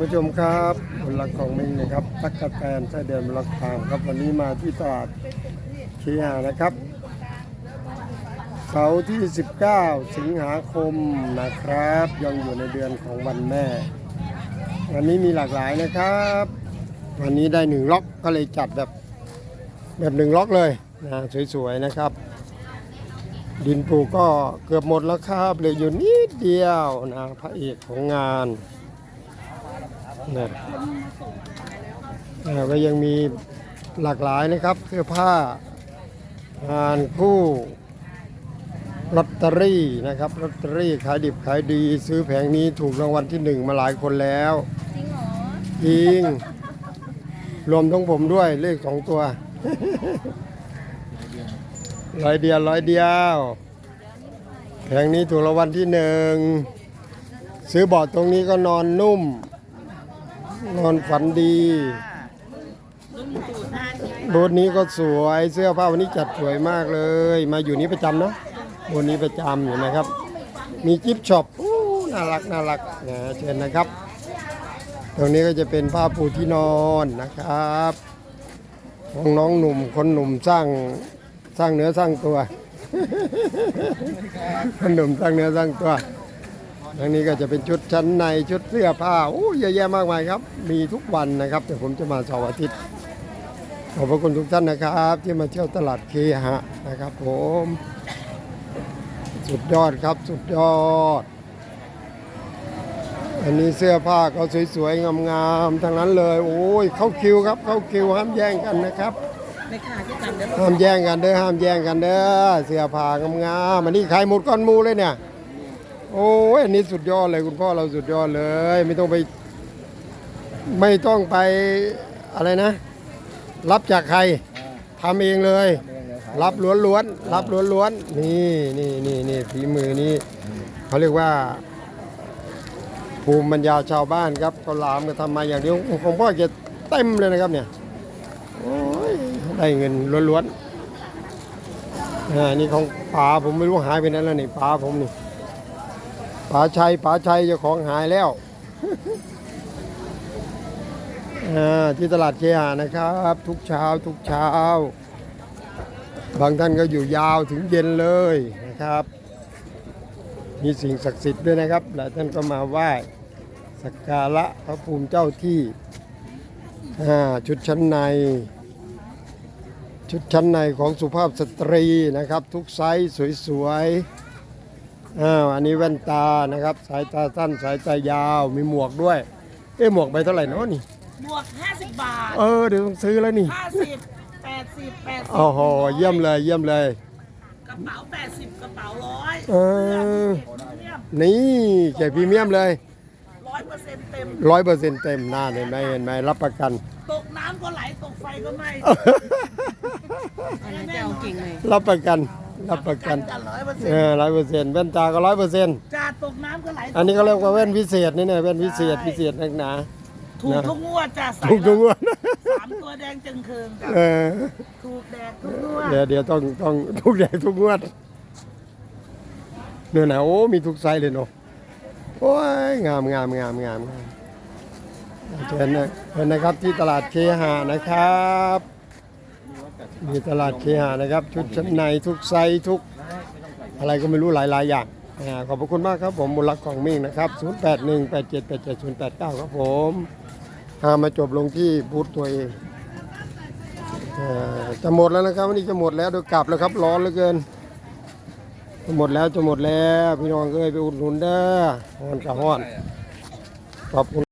ผู้ชมครับผลลักของมิงนะครับตักกะแตนไส้เดือนมะละกางครับวันนี้มาที่ตลาดเชียนะครับเสาร์ที่ 19 สิงหาคมนะครับ ยังอยู่ในเดือนของวันแม่ วันนี้มีหลากหลายนะครับ วันนี้ได้หนึ่งล็อกก็เลยจัดแบบแบบหนึ่งล็อกเลยนะสวยๆนะครับ ดินปลูกก็เกือบหมดแล้วครับเหลืออยู่นิดเดียวนะพระเอกของงาน นะแล้วก็ยังมีหลากหลายนะครับเสื้อผ้างานคู่ลอตเตอรี่นะครับลอตเตอรี่ขายดิบขายดี ซื้อแผงนี้ถูกรางวัลที่หนึ่งมาหลายคนแล้วจริงเหรอจริงรวมทั้งผมด้วยเลขสองตัวร้อยเดียวร้อยเดียวแผงนี้ถูกรางวัลที่หนึ่งซื้อเบาะตรงนี้ก็นอนนุ่ม นอนฝันดี บูธนี้ก็สวยเสื้อผ้าวันนี้จัดสวยมากเลย มาอยู่นี้ประจำเนาะบูธนี้ประจำอยู่นะครับ มีกิฟต์ช็อปอู้น่ารักน่ารักนะเชิญนะครับ ตรงนี้ก็จะเป็นผ้าปูที่นอนนะครับของน้องหนุ่มคนหนุ่มสร้างสร้างเนื้อสร้างตัวคนหนุ่มสร้างเนื้อสร้างตัว ทางนี้ก็จะเป็นชุดชั้นในชุดเสื้อผ้าโอ้เยอะแยะมากมายครับ มีทุกวันนะครับแต่ผมจะมาเสาร์อาทิตย์ ขอบพระคุณทุกท่านนะครับ ที่มาเที่ยวตลาดเคหะนะครับ ผม สุดยอดครับสุดยอด อันนี้เสื้อผ้าก็สวยๆงามๆทั้งนั้นเลย โอ้ยเข้าคิวครับเข้าคิวห้ามแย่งกันนะครับไม่ขาดที่กันเดี๋ยวห้ามแย่งกันเด้อห้ามแย่งกันเด้อเสื้อผ้างามๆอันนี้ขายหมดก้อนหมูเลยเนี่ย โอ้ยอันนี้สุดยอดเลยคุณพ่อเราสุดยอดเลย ไม่ต้องไป ไม่ต้องไปอะไรนะ รับจากใครทำเองเลย รับล้วนๆรับล้วนๆนี่นี่นี่นี่ฝีมือนี่เขาเรียกว่า ภูมิปัญญาชาวบ้านครับเขาวหลามก็ทำมาอย่างเดียวของพ่อแกเต็มเลยนะครับเนี่ยโอ้ยได้เงินล้วนๆอ่านี่ของป๋าผมไม่รู้หายไปไหนแล้วนี่ป๋าผมนี่ ป๋าชัยป๋าชัยเจ้าของหายแล้วอ่าที่ตลาดเคหานะครับ ทุกเช้าทุกเช้า บางท่านก็อยู่ยาวถึงเย็นเลยนะครับ มีสิ่งศักดิ์สิทธิ์ด้วยนะครับ หลายท่านก็มาไหว้สักการะพระภูมิเจ้าที่อ่าชุดชั้นใน ชุดชั้นในของสุภาพสตรีนะครับ ทุกไซส์สวยๆ อ้าวอันนี้แว่นตานะครับ สายตาสั้นสายตายาว มีหมวกด้วย เอ๊ะหมวกไปเท่าไหร่เนาะนี่ บวก 50 บาท เออเดี๋ยวต้องซื้อแล้วนี่50 80 80โอ้โหเยี่ยมเลยเยี่ยมเลย กระเป๋า 80 กระเป๋าร้อยเออเนี่ยนี่แจกพรีเมียมเลยร้อยเปอร์เซ็นต์เต็ม ร้อยเปอร์เซ็นต์เต็มหน้าเห็นไหมเห็นไหมรับประกัน ตกน้ำก็ไหล ตกไฟก็ไหม้อันนั้นจะเอาจริงเลย รับประกัน รับประกันกันร้อยเปอร์เซ็นเอต์อร้อยเปอร์เซ็นต์แว่นตาก็ร้อยเปอร์เซ็นต์จะตกน้ำก็ไหลอันนี้เขาเรียกว่าแว่นพิเศษนี่เนี่ยแว่นพิเศษพิเศษนักหนาถูกทุกงวดจ้ะใส่ถูกทุกงวดสามตัวแดงจึงเคืองจ้ะเออถูกแดงทุกงวดเดี๋ยวเดี๋ยวต้องต้องทุกแดงทุกงวดเนื้อหนาโอ้มีทุกไซส์เลยเนาะโอ้ยงามงามงามงามงามเชิญนะเชิญนะครับที่ตลาดเคหานะครับ มีตลาดเคหานะครับ ชุดชั้นในทุกไซส์ทุกอะไรก็ไม่รู้หลายๆอย่างอขอบพระคุณมากครับผมบุญรักของมิ่งนะครับ 0818787089 ครับผมอ่ามาจบลงที่บูธตัวเองอจะหมดแล้วนะครับวันนี้จะหมดแล้วเดี๋ยวกลับแล้วครับร้อนเหลือเกินจะหมดแล้วจะหมดแล้ว พี่น้องเอ้ยไปอุดหนุนเด้อฮอนกับฮอนขอบคุณ